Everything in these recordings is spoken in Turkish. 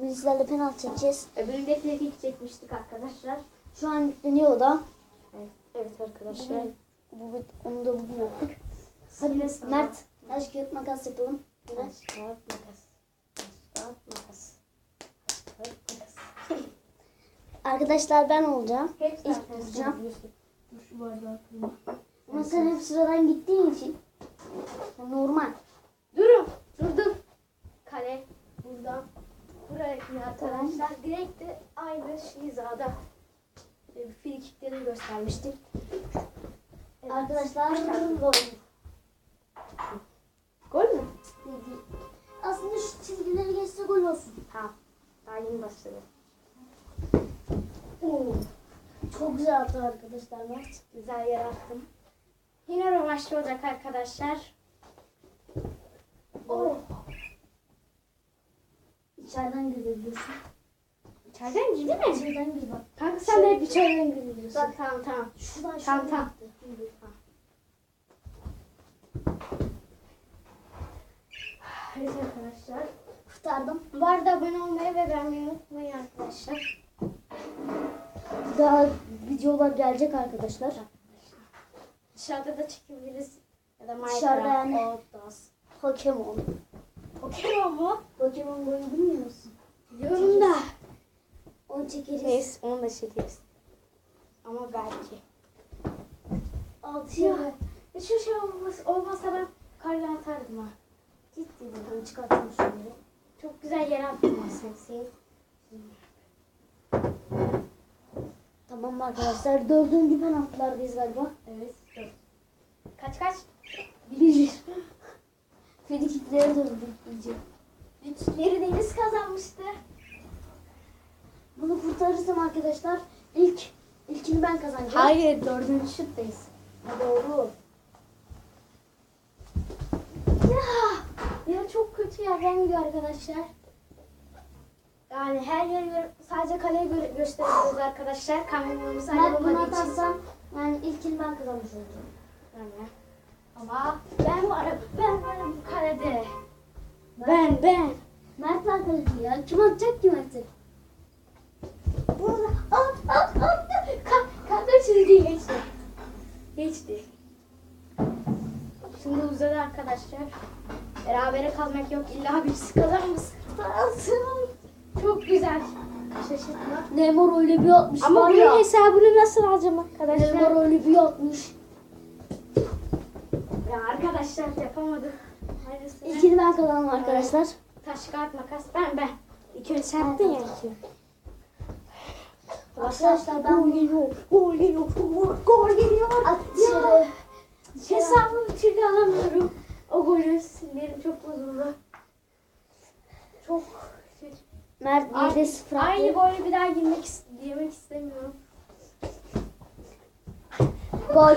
Bugün sizlerle penaltı çekeceğiz. Öbüründe frikik çekmiştik arkadaşlar. Şu an yükleniyor da. Evet, evet arkadaşlar. Bugün, bu, onu da bugün yaptık. Hadi Mert, Mert taş kağıt makas yapalım. Taş, kağıt, makas. Taş, kağıt, makas. Taş, kağıt, makas. Arkadaşlar ben olacağım. Hepsi İlk kırma. Ama sen hep sıradan gittiğin için normal. Durun. Durdum. Kale buradan buraya yakın arkadaşlar. Direkt de aynı hizada e, frikikleri göstermiştik. Evet. Arkadaşlar gol. Gol mü? Dedi. Aslında şu çizgileri geçse gol olsun. Tamam. Daha yeni başladı. Oo. Çok güzel attı arkadaşlar Mert. Güzel yer attım. Yine rövanşlı olacak arkadaşlar. Oh. İçeriden girebiliyorsun. İçeriden girdi mi? İçeriden gir bak. Kanka sen de hep içeriden girebiliyorsun. Bak. Tamam tamam. Şuradan Tamam, şuradan tamam. Evet arkadaşlar. Kurtardım. Bu arada abone olmayı ve beğenmeyi unutmayın arkadaşlar. Daha videolar gelecek arkadaşlar. Dışarıda da çekebiliriz. Ya da Dışarıda Minecraft, yani. Outdoors. Pokemon. Pokemon mu? Pokemon Go'yu bilmiyor musun? Biliyorum da. Onu çekeriz. Neyse onu da çekeriz. Ama belki. Altı Ya. Hiç şey olmasa, olmasa ben karla atardım ha. Gitti buradan çıkartalım şunları. Çok güzel yer attım aslında senin. Tamam arkadaşlar? Dördüncü penaltılardayız galiba. Evet. dur. Kaç kaç? Bir. Frikikleri döndük iyice. Üçleri Deniz kazanmıştı. Kurtarırsam arkadaşlar ilk ilkini ben kazanacağım. Hayır dördüncü şuttayız. Ha, doğru. Ya, ya çok kötü yerden gidiyor arkadaşlar. Yani her yeri sadece kaleyi gö- gösteriyoruz arkadaşlar. Kamyonumuz Ben ayarlamadığı bunu yani ilkini ben kazanmış olacağım. Yani. Ama ben varım. Ben varım bu kalede. Ben ben. Mert var kaleci ya. Kim atacak ki Mert'i? Arkadaşlar. Berabere kalmak yok. İlla birisi kazanmasın. Çok güzel. Şaşırtma. Neymar öyle bir atmış Ama var bunun ya. hesabını nasıl alacağım arkadaşlar? Neymar öyle bir atmış. Ya arkadaşlar yapamadım. Hayırlısı. İlkini ben kazandım arkadaşlar. Taş kağıt makas ben ben. İlk önce sen yaptın ya. Arkadaşlar ben Gol geliyor. Gol geliyor. Gol, geliyor. at dışarı. Hesabımı çünkü alamıyorum. O golü sinirim çok bozuldu. Çok şey. Mert 1'de 0 attı. Aynı golü bir daha is- yemek istemiyorum. Gol.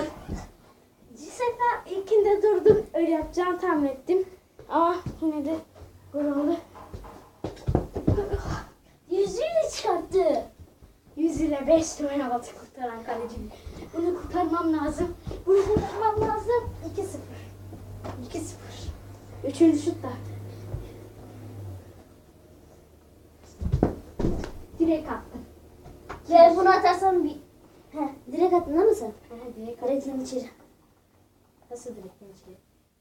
Bir sefer ilkinde durdum. Öyle yapacağını tahmin ettim. Ama yine de gol oldu. Yüzüğünü çıkarttı. 100 ile 5 numara aldı kurtaran kaleci. Bunu kurtarmam lazım. Bunu kurtarmam lazım. 2-0. 2-0. Üçüncü şut da. Direkt attım. Ve bunu atarsan bir... Heh, direkt attın değil mi sen? Ha, direkt attım. Direkten içeri. Nasıl direkt içeri?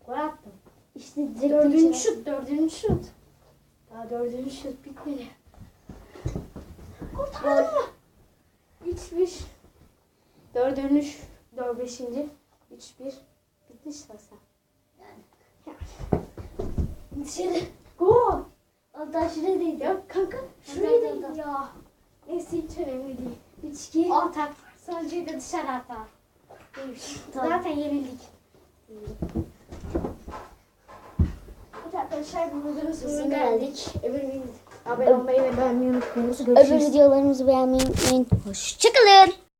Gol attım. İşte direkten Dördüncü içeri. şut, dördüncü şut. Daha dördüncü şut bitmedi. Kurtardım mı? Bitmiş. Dördüncü, ş- dört beşinci, üç bir. Bitmiş zaten. Dışarı. Gol. Hatta şuraya değdi. Ya kanka şuraya değil ya. Neyse hiç önemli değil. 3-2. Atar. Sonucuyu da dışarı. Neymiş? Tamam. Zaten yenildik. Evet arkadaşlar bu videonun sonuna geldik. Öbür abone olmayı ve beğenmeyi unutmayın. Öbür videolarımızı beğenmeyi unutmayın. Hoşçakalın.